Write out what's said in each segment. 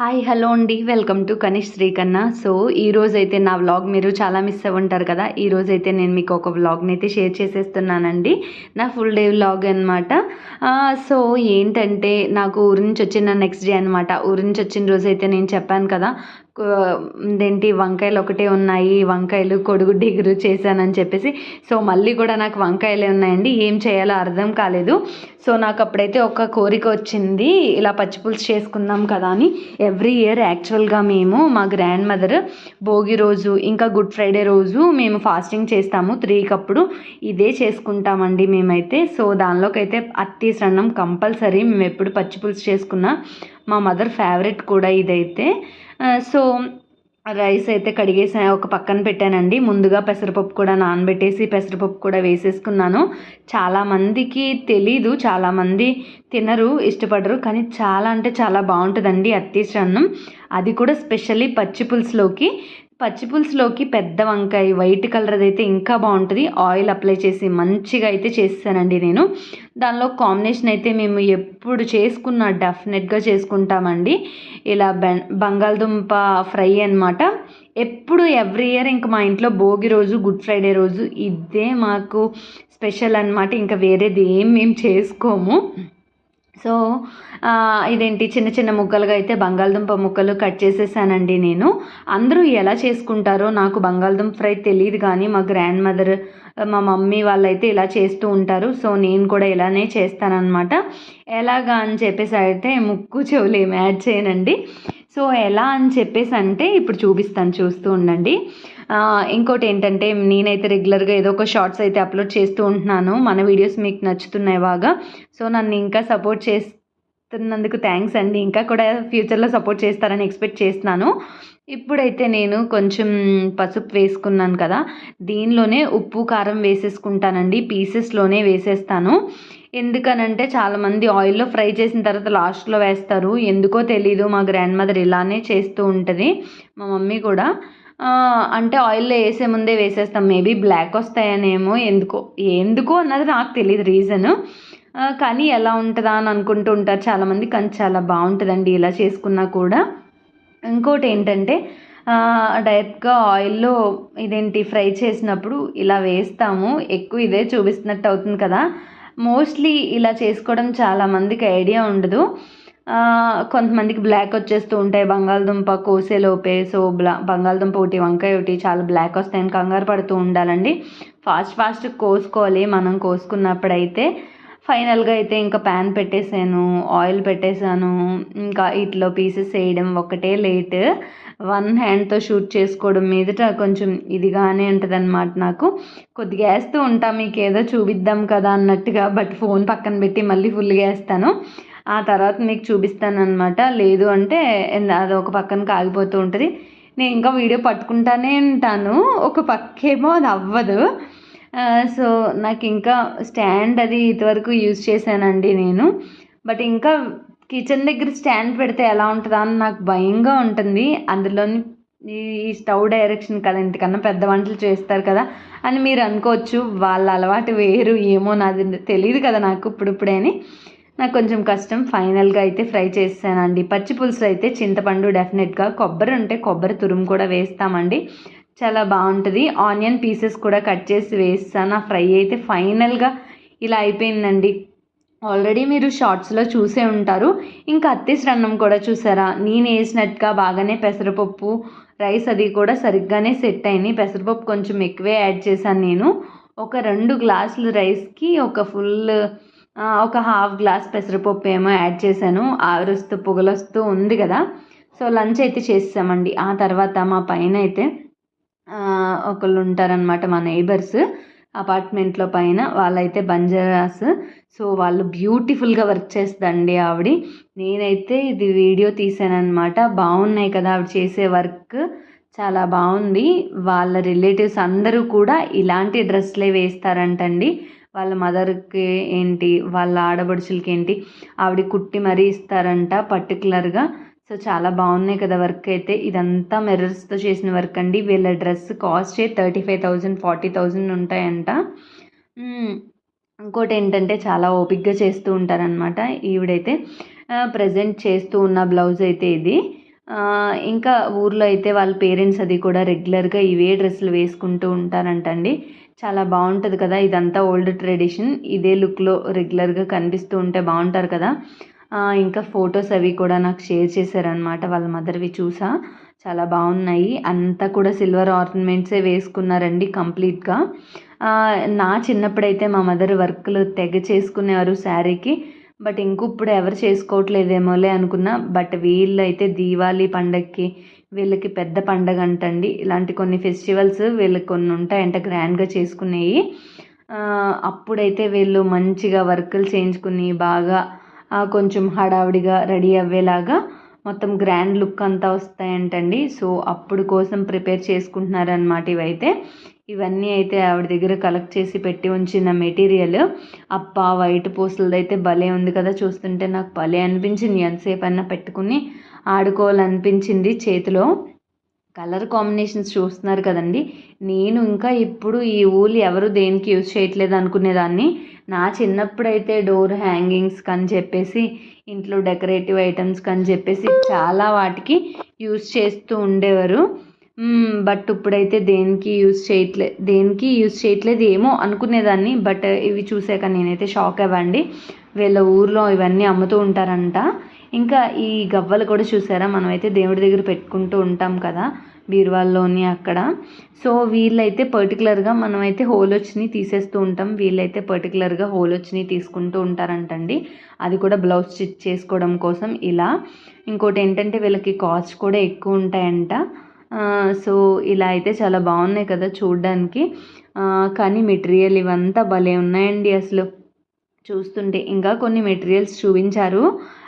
Hi hello అండి. Welcome to Kanish Srikanna. So ఈ రోజైతే నా వ్లాగ్ మీరు చాలా మిస్ అవ్వ ఉంటారు కదా. ఈ రోజైతే అయితే నేను మీకు ఒక వ్లాగ్ని అయితే షేర్ చేసేస్తున్నానండి. నా ఫుల్ డే వ్లాగ్ అనమాట సో ఏంటంటే నాకు ఊరి నుంచి వచ్చిన నెక్స్ట్ డే అనమాట ఊరి నుంచి వచ్చిన రోజు అయితే నేను చెప్పాను కదా ఇదేంటి వంకాయలు ఒకటే ఉన్నాయి వంకాయలు కొడుగుడ్డు ఎగురు చేశానని చెప్పేసి. సో మళ్ళీ కూడా నాకు వంకాయలే ఉన్నాయండి. ఏం చేయాలో అర్థం కాలేదు. సో నాకు అప్పుడైతే ఒక కోరిక వచ్చింది. ఇలా పచ్చిపులుసు చేసుకుందాం కదా అని. ఎవ్రీ ఇయర్ యాక్చువల్గా మేము మా గ్రాండ్ మదర్ భోగి రోజు ఇంకా గుడ్ ఫ్రైడే రోజు మేము ఫాస్టింగ్ చేస్తాము. త్రీకి అప్పుడు ఇదే చేసుకుంటామండి మేమైతే. సో దానిలోకి అయితే అత్తి సన్నం కంపల్సరీ మేము ఎప్పుడు పచ్చిపులుసు చేసుకున్నా. మా మదర్ ఫేవరెట్ కూడా ఇదైతే. సో రైస్ అయితే కడిగేసా ఒక పక్కన పెట్టానండి. ముందుగా పెసరపప్పు కూడా నానబెట్టేసి పెసరపప్పు కూడా వేసేసుకున్నాను. చాలామందికి తెలీదు చాలామంది తినరు ఇష్టపడరు కానీ చాలా అంటే చాలా బాగుంటుందండి అత్తీస్ అన్నం అది కూడా స్పెషల్లీ పచ్చి పులుసులోకి. పచ్చి పులుసులోకి పెద్ద వంకాయ వైట్ కలర్ అయితే ఇంకా బాగుంటుంది. ఆయిల్ అప్లై చేసి మంచిగా అయితే చేస్తానండి నేను. దానిలో కాంబినేషన్ అయితే మేము ఎప్పుడు చేసుకున్న డెఫినెట్గా చేసుకుంటామండి. ఇలా బంగాళదుంప ఫ్రై అనమాట ఎప్పుడు ఎవ్రీ ఇయర్ ఇంకా మా ఇంట్లో భోగి రోజు గుడ్ ఫ్రైడే రోజు ఇదే మాకు స్పెషల్ అనమాట ఇంకా వేరేది ఏం మేము చేసుకోము. సో ఇదేంటి చిన్న చిన్న ముక్కలుగా అయితే బంగాళదుంప ముక్కలు కట్ చేసేసానండి నేను. అందరూ ఎలా చేసుకుంటారో నాకు బంగాళదుంప ఫ్రై తెలియదు కానీ మా గ్రాండ్ మదర్ మా మమ్మీ వాళ్ళైతే ఇలా చేస్తూ ఉంటారు. సో నేను కూడా ఇలానే చేస్తానన్నమాట. ఎలాగా అని చెప్పేసి అయితే ముక్కు చెవులు ఏమి యాడ్ చేయనండి. సో ఎలా అని చెప్పేసి అంటే ఇప్పుడు చూపిస్తాను చూస్తూ ఉండండి. ఇంకోటి ఏంటంటే నేనైతే రెగ్యులర్గా ఏదో ఒక షార్ట్స్ అయితే అప్లోడ్ చేస్తూ ఉంటున్నాను. మన వీడియోస్ మీకు నచ్చుతున్నాయి బాగా. సో నన్ను ఇంకా సపోర్ట్ చేస్తున్నందుకు థ్యాంక్స్ అండి. ఇంకా కూడా ఫ్యూచర్లో సపోర్ట్ చేస్తారని ఎక్స్పెక్ట్ చేస్తున్నాను. ఇప్పుడైతే నేను కొంచెం పసుపు వేసుకున్నాను కదా దీనిలోనే ఉప్పు కారం వేసేసుకుంటానండి. పీసెస్లోనే వేసేస్తాను. ఎందుకనంటే చాలామంది ఆయిల్లో ఫ్రై చేసిన తర్వాత లాస్ట్లో వేస్తారు. ఎందుకో తెలీదు మా గ్రాండ్ మదర్ ఇలానే చేస్తూ ఉంటుంది. మా మమ్మీ కూడా అంటే ఆయిల్లో వేసే ముందే వేసేస్తాం. మేబీ బ్లాక్ వస్తాయనేమో ఎందుకో ఎందుకో అన్నది నాకు తెలియదు రీజన్ కానీ ఎలా ఉంటుందా అని అనుకుంటూ ఉంటారు. చాలామంది కానీ చాలా బాగుంటుందండి ఇలా చేసుకున్నా కూడా. ఇంకోటి ఏంటంటే డైరెక్ట్గా ఆయిల్లో ఇదేంటి ఫ్రై చేసినప్పుడు ఇలా వేస్తాము ఎక్కువ ఇదే చూపిస్తున్నట్టు అవుతుంది కదా. మోస్ట్లీ ఇలా చేసుకోవడం చాలామందికి ఐడియా ఉండదు. కొంతమందికి బ్లాక్ వచ్చేస్తూ ఉంటాయి బంగాళదుంప కోసేలోపే సో బ్లా బంగాళదుంప ఒకటి వంకాయ ఒకటి చాలా బ్లాక్ వస్తాయని కంగారు పడుతూ ఉండాలండి. ఫాస్ట్ ఫాస్ట్ కోసుకోవాలి మనం కోసుకున్నప్పుడైతే. ఫైనల్గా అయితే ఇంకా ప్యాన్ పెట్టేసాను ఆయిల్ పెట్టేశాను ఇంకా ఇట్లో పీసెస్ వేయడం ఒకటే లేట్. వన్ హ్యాండ్తో షూట్ చేసుకోవడం మీదట కొంచెం ఇదిగానే ఉంటుంది అనమాట నాకు. కొద్దిగా వేస్తూ ఉంటా మీకు ఏదో చూపిద్దాం కదా అన్నట్టుగా బట్ ఫోన్ పక్కన పెట్టి మళ్ళీ ఫుల్గా వేస్తాను. ఆ తర్వాత మీకు చూపిస్తాను అనమాట లేదు అంటే అది ఒక పక్కన కాగిపోతూ ఉంటుంది. నేను ఇంకా వీడియో పట్టుకుంటానే ఉంటాను. ఒక పక్కేమో అది అవ్వదు. సో నాకు ఇంకా స్టాండ్ అది ఇంతవరకు యూజ్ చేశానండి నేను. బట్ ఇంకా కిచెన్ దగ్గర స్టాండ్ పెడితే ఎలా ఉంటుందా అని నాకు భయంగా ఉంటుంది. అందులోని ఈ స్టవ్ డైరెక్షన్ కదా ఇంతకన్నా పెద్ద వంటలు చేస్తారు కదా అని మీరు అనుకోవచ్చు. వాళ్ళ అలవాటు వేరు ఏమో నాది తెలియదు కదా నాకు ఇప్పుడిప్పుడే అని. నాకు కొంచెం కష్టం. ఫైనల్గా అయితే ఫ్రై చేసానండి పచ్చి పులుసు అయితే చింతపండు డెఫినెట్గా. కొబ్బరి ఉంటే కొబ్బరి తురుము కూడా వేస్తామండి. చాలా బాగుంటుంది. ఆనియన్ పీసెస్ కూడా కట్ చేసి వేస్తాను ఆ ఫ్రై అయితే ఫైనల్గా ఇలా అయిపోయిందండి. ఆల్రెడీ మీరు షార్ట్స్లో చూసే ఉంటారు. ఇంకా అత్తేసి అన్నం కూడా చూసారా? నేను వేసినట్టుగా బాగానే పెసరపప్పు రైస్ అది కూడా సరిగ్గానే సెట్ అయింది. పెసరపప్పు కొంచెం ఎక్కువే యాడ్ చేశాను నేను. ఒక రెండు గ్లాసులు రైస్కి ఒక ఫుల్ ఒక హాఫ్ గ్లాస్ పెసరపప్పు ఏమో యాడ్ చేశాను. ఆరుస్తూ పొగలొస్తూ ఉంది కదా. సో లంచ్ అయితే చేసామండి ఆ తర్వాత మా పైన అయితే ఒకళ్ళు ఉంటారనమాట మా నైబర్స్ అపార్ట్మెంట్లో పైన వాళ్ళైతే బంజారాస్. సో వాళ్ళు బ్యూటిఫుల్గా వర్క్ చేస్తుందండి ఆవిడ. నేనైతే ఇది వీడియో తీసానమాట బాగున్నాయి కదా ఆవిడ చేసే వర్క్. చాలా బాగుంది. వాళ్ళ రిలేటివ్స్ అందరూ కూడా ఇలాంటి డ్రెస్లే వేస్తారంటండి. వాళ్ళ మదర్కి ఏంటి వాళ్ళ ఆడబడుచులకి ఏంటి ఆవిడ కుట్టి మరీ ఇస్తారంట పర్టికులర్గా సో చాలా బాగున్నాయి కదా వర్క్ అయితే. ఇదంతా మిర్రర్స్తో చేసిన వర్క్ అండి. వీళ్ళ dress cost thirty five thousand forty thousand ఉంటాయంట. ఇంకోటి ఏంటంటే చాలా ఓపిక్గా చేస్తూ ఉంటారనమాట ఈవిడైతే. ప్రజెంట్ చేస్తూ ఉన్న బ్లౌజ్ అయితే ఇది. ఇంకా ఊర్లో అయితే వాళ్ళ పేరెంట్స్ అది కూడా రెగ్యులర్గా ఇవే డ్రెస్సులు వేసుకుంటూ ఉంటారంటండి చాలా బాగుంటుంది కదా ఇదంతా ఓల్డ్ ట్రెడిషన్. ఇదే లుక్లో రెగ్యులర్గా కనిపిస్తూ ఉంటే బాగుంటారు కదా. ఇంకా ఫొటోస్ అవి కూడా నాకు షేర్ చేశారనమాట వాళ్ళ మదర్వి చూసా. చాలా బాగున్నాయి. అంతా కూడా సిల్వర్ ఆర్నమెంట్సే వేసుకున్నారండి కంప్లీట్గా. నా చిన్నప్పుడైతే మా మదర్ వర్క్లు తెగ చేసుకునేవారు శారీకి. బట్ ఇంకొప్పుడు ఎవరు చేసుకోవట్లేదేమోలే అనుకున్నా. బట్ వీళ్ళు అయితే దీవాళీ పండగకి వీళ్ళకి పెద్ద పండగ అంటండి ఇలాంటి కొన్ని ఫెస్టివల్స్ వీళ్ళకి కొన్ని ఉంటాయంట గ్రాండ్గా చేసుకునేవి అప్పుడైతే వీళ్ళు మంచిగా వర్కులు చేయించుకుని బాగా కొంచెం హడావిడిగా రెడీ అవ్వేలాగా మొత్తం గ్రాండ్ లుక్ అంతా వస్తాయంటండి. సో అప్పుడు కోసం ప్రిపేర్ చేసుకుంటున్నారనమాట ఇవైతే. ఇవన్నీ అయితే ఆవిడ దగ్గర కలెక్ట్ చేసి పెట్టి ఉంచిన మెటీరియల్. అప్ప వైట్ పూసలది అయితే భలే ఉంది కదా చూస్తుంటే. నాకు భలే అనిపించింది. ఎంతసేపు అయినా పెట్టుకుని ఆడుకోవాలనిపించింది చేతిలో. కలర్ కాంబినేషన్స్ చూస్తున్నారు కదండి. నేను ఇంకా ఇప్పుడు ఈ ఊలు ఎవరు దేనికి యూజ్ చేయట్లేదు అనుకునేదాన్ని. నా చిన్నప్పుడైతే డోర్ హ్యాంగింగ్స్ కని చెప్పేసి ఇంట్లో డెకరేటివ్ ఐటమ్స్ అని చెప్పేసి చాలా వాటికి యూజ్ చేస్తూ ఉండేవారు. బట్ ఇప్పుడైతే దేనికి యూజ్ చేయట్లే దేనికి యూజ్ చేయట్లేదు ఏమో అనుకునేదాన్ని. బట్ ఇవి చూసాక నేనైతే షాక్ అవ్వండి. వీళ్ళ ఊర్లో ఇవన్నీ అమ్ముతూ ఉంటారంట. ఇంకా ఈ గవ్వలు కూడా చూసారా? మనమైతే దేవుడి దగ్గర పెట్టుకుంటూ ఉంటాం కదా. బీరువాల్లోని అక్కడ. సో వీళ్ళైతే పర్టికులర్గా మనమైతే హోల్ తీసేస్తూ ఉంటాం. వీళ్ళైతే పర్టికులర్గా హోల్ తీసుకుంటూ ఉంటారంటండి. అది కూడా బ్లౌజ్ స్టిచ్ చేసుకోవడం కోసం ఇలా. ఇంకోటి ఏంటంటే వీళ్ళకి కాస్ట్ కూడా ఎక్కువ ఉంటాయంట. సో ఇలా అయితే చాలా బాగున్నాయి కదా చూడడానికి. కానీ మెటీరియల్ ఇవంతా భలే ఉన్నాయండి అసలు. చూస్తుంటే ఇంకా కొన్ని మెటీరియల్స్ చూపించారు.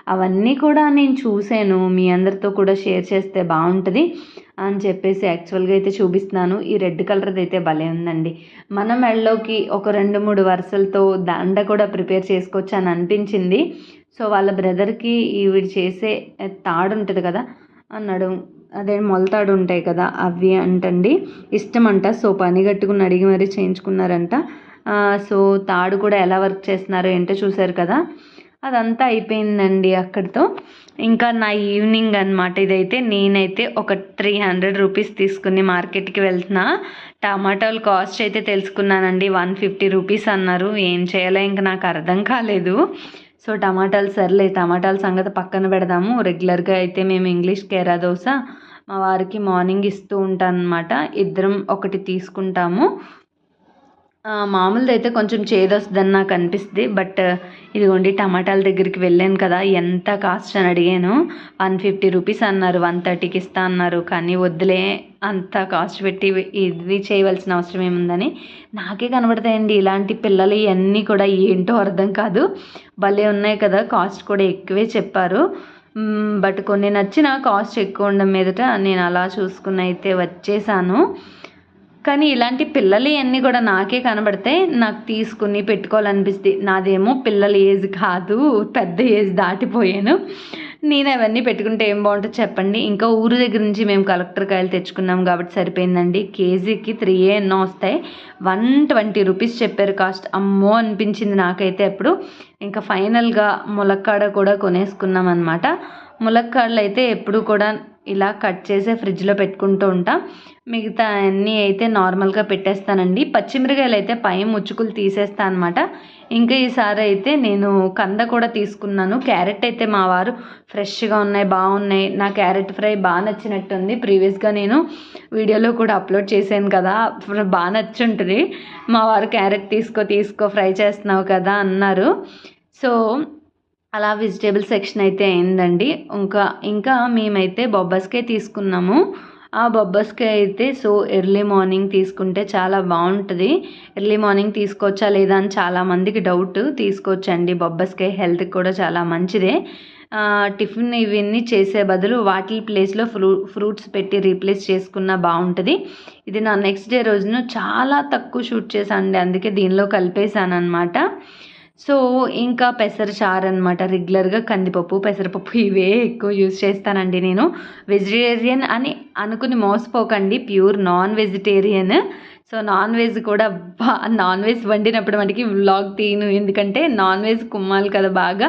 అవన్నీ కూడా నేను చూశాను. మీ అందరితో కూడా షేర్ చేస్తే బాగుంటుంది అని చెప్పేసి యాక్చువల్గా అయితే చూపిస్తున్నాను. ఈ రెడ్ కలర్ది అయితే భలే ఉందండి. మన మెళ్ళలోకి ఒక రెండు మూడు వరుసలతో దండ కూడా ప్రిపేర్ చేసుకోవచ్చు అని అనిపించింది. సో వాళ్ళ బ్రదర్కి ఈవిడ చేసే తాడు ఉంటుంది కదా అన్నాడు. అదే మొలతాడు ఉంటాయి కదా అవి అంటండి. ఇష్టం అంట సో పని కట్టుకుని అడిగి మరీ చేయించుకున్నారంట. సో తాడు కూడా ఎలా వర్క్ చేస్తున్నారో ఏంటో చూశారు కదా. అదంతా అయిపోయిందండి అక్కడితో. ఇంకా నా ఈవినింగ్ అనమాట ఇదైతే. నేనైతే ఒక త్రీ హండ్రెడ్ రూపీస్ తీసుకుని మార్కెట్కి వెళ్తున్నా. టమాటాలు కాస్ట్ అయితే తెలుసుకున్నానండి. వన్ ఫిఫ్టీ రూపీస్ అన్నారు. ఏం చేయాలో ఇంకా నాకు అర్థం కాలేదు. సో టమాటాలు సర్లే టమాటాల సంగతి పక్కన పెడదాము. రెగ్యులర్గా అయితే మేము ఇంగ్లీష్ కేరా దోశ మా వారికి మార్నింగ్ ఇస్తూ ఉంటాను అనమాట ఇద్దరం ఒకటి తీసుకుంటాము. మామూలుది అయితే కొంచెం చేదొస్తుందని నాకు అనిపిస్తుంది బట్ ఇదిగోండి టమాటాల దగ్గరికి వెళ్ళాను కదా ఎంత కాస్ట్ అని అడిగాను. వన్ ఫిఫ్టీ రూపీస్ అన్నారు వన్ థర్టీకి ఇస్తా అన్నారు కానీ వద్దులే అంత కాస్ట్ పెట్టి ఇది చేయవలసిన అవసరం ఏముందని. నాకే కనబడతాయండి ఇలాంటి పిల్లలు ఇవన్నీ కూడా ఏంటో అర్థం కాదు. భలే ఉన్నాయి కదా కాస్ట్ కూడా ఎక్కువే చెప్పారు. బట్ కొన్ని నచ్చిన కాస్ట్ ఎక్కువ ఉండడం మీదట నేను అలా చూసుకుని అయితే వచ్చేసాను. కానీ ఇలాంటి పిల్లలు అన్నీ కూడా నాకే కనబడితే నాకు తీసుకుని పెట్టుకోవాలనిపిస్తుంది. నాదేమో పిల్లల ఏజ్ కాదు పెద్ద ఏజ్ దాటిపోయాను. నేను అవన్నీ పెట్టుకుంటే ఏం బాగుంటుంది చెప్పండి. ఇంకా ఊరు దగ్గర నుంచి మేము కలెక్టర్ కాయలు తెచ్చుకున్నాం కాబట్టి సరిపోయిందండి. కేజీకి త్రీ ఎన్నో వస్తాయి. వన్ ట్వంటీ రూపీస్ చెప్పారు కాస్ట్. అమ్మో అనిపించింది నాకైతే అప్పుడు. ఇంకా ఫైనల్గా ములక్కాడ కూడా కొనేసుకున్నాం అనమాట ములక్కాడలు అయితే ఎప్పుడు కూడా ఇలా కట్ చేసి ఫ్రిడ్జ్లో పెట్టుకుంటూ ఉంటా. మిగతా అన్నీ అయితే నార్మల్గా పెట్టేస్తానండి. పచ్చిమిరకాయలు అయితే పై ముచ్చుకులు తీసేస్తాను అనమాట ఇంకా ఈసారి అయితే నేను కంద కూడా తీసుకున్నాను. క్యారెట్ అయితే మా వారు ఫ్రెష్గా ఉన్నాయి బాగున్నాయి. నా క్యారెట్ ఫ్రై బాగా నచ్చినట్టుంది. ప్రీవియస్గా నేను వీడియోలో కూడా అప్లోడ్ చేశాను కదా బాగా నచ్చుంటుంది. మా వారు క్యారెట్ తీసుకో తీసుకో ఫ్రై చేస్తున్నావు కదా అన్నారు. సో అలా వెజిటేబుల్ సెక్షన్ అయితే అయిందండి. ఇంకా ఇంకా మేమైతే బొబ్బస్కాయ తీసుకున్నాము. ఆ బొబ్బస్కాయ అయితే సో ఎర్లీ మార్నింగ్ తీసుకుంటే చాలా బాగుంటుంది. ఎర్లీ మార్నింగ్ తీసుకోవచ్చా లేదా అని చాలామందికి డౌట్ తీసుకోవచ్చండి బొబ్బస్కాయ హెల్త్కి కూడా చాలా మంచిదే. టిఫిన్ ఇవన్నీ చేసే బదులు వాటి ప్లేస్లో ఫ్రూ ఫ్రూట్స్ పెట్టి రీప్లేస్ చేసుకున్నా బాగుంటుంది. ఇది నా నెక్స్ట్ డే రోజున చాలా తక్కువ షూట్ చేశానండి అందుకే దీనిలో కలిపేశాను అనమాట సో ఇంకా పెసర చారు అనమాట రెగ్యులర్గా కందిపప్పు పెసరపప్పు ఇవే ఎక్కువ యూజ్ చేస్తానండి నేను. వెజిటేరియన్ అని అనుకుని మోసపోకండి. Pure non vegetarian so non veg కూడా నాన్ వెజ్ వండినప్పుడు మనకి వ్లాగ్ తీను ఎందుకంటే నాన్ వెజ్ కుమ్మాలి కదా బాగా.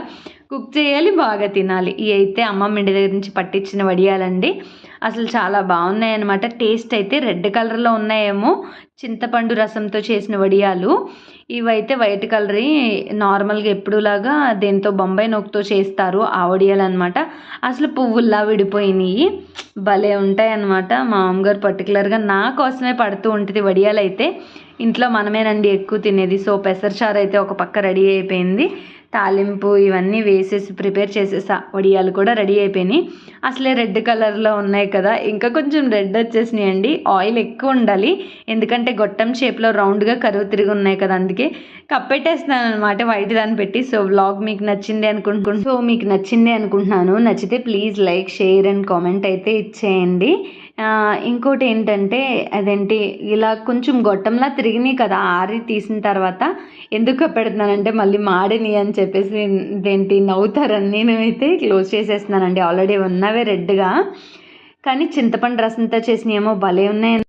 కుక్ చేయాలి బాగా తినాలి. ఇవి అయితే అమ్మమ్మ ఇంటి దగ్గర నుంచి పట్టించిన వడియాలండి. అసలు చాలా బాగున్నాయి అనమాట టేస్ట్ అయితే రెడ్ కలర్లో ఉన్నాయేమో చింతపండు రసంతో చేసిన వడియాలు. ఇవైతే వైట్ కలర్ నార్మల్గా ఎప్పుడులాగా దేంతో బొంబాయి నొక్కుతో చేస్తారు ఆ వడియాలు అనమాట అసలు పువ్వుల్లా విడిపోయినాయి. భలే ఉంటాయి అనమాట మా మామగారు పర్టికులర్గా నా కోసమే పడుతూ ఉంటుంది వడియాలు అయితే ఇంట్లో మనమేనండి ఎక్కువ తినేది. సో పెసరచారు అయితే ఒక పక్క రెడీ అయిపోయింది. తాలింపు ఇవన్నీ వేసేసి ప్రిపేర్ చేసేసా. వడియాలు కూడా రెడీ అయిపోయినాయి. అసలే రెడ్ కలర్లో ఉన్నాయి కదా. ఇంకా కొంచెం రెడ్ వచ్చేసినాయి అండి. ఆయిల్ ఎక్కువ ఉండాలి. ఎందుకంటే గొట్టం షేప్లో రౌండ్గా కరువు తిరిగి ఉన్నాయి కదా అందుకే. కప్పెట్టేస్తున్నాను అనమాట వైట్ దాన్ని పెట్టి. సో వ్లాగ్ మీకు నచ్చింది అనుకుంటున్నాను. సో మీకు నచ్చింది అనుకుంటున్నాను. నచ్చితే please like share and comment అయితే ఇచ్చేయండి. ఇంకోటి ఏంటంటే అదేంటి ఇలా కొంచెం గొట్టంలా తిరిగినాయి కదా. ఆరి తీసిన తర్వాత ఎందుకు పెడుతున్నానంటే మళ్ళీ మాడిని అని చెప్పేసి ఇదేంటి నవ్వుతారని నేనైతే క్లోజ్ చేసేస్తున్నానండి. ఆల్రెడీ ఉన్నవే రెడ్గా. కానీ చింతపండు రసంతో చేసినవి ఏమో భలే ఉన్నాయి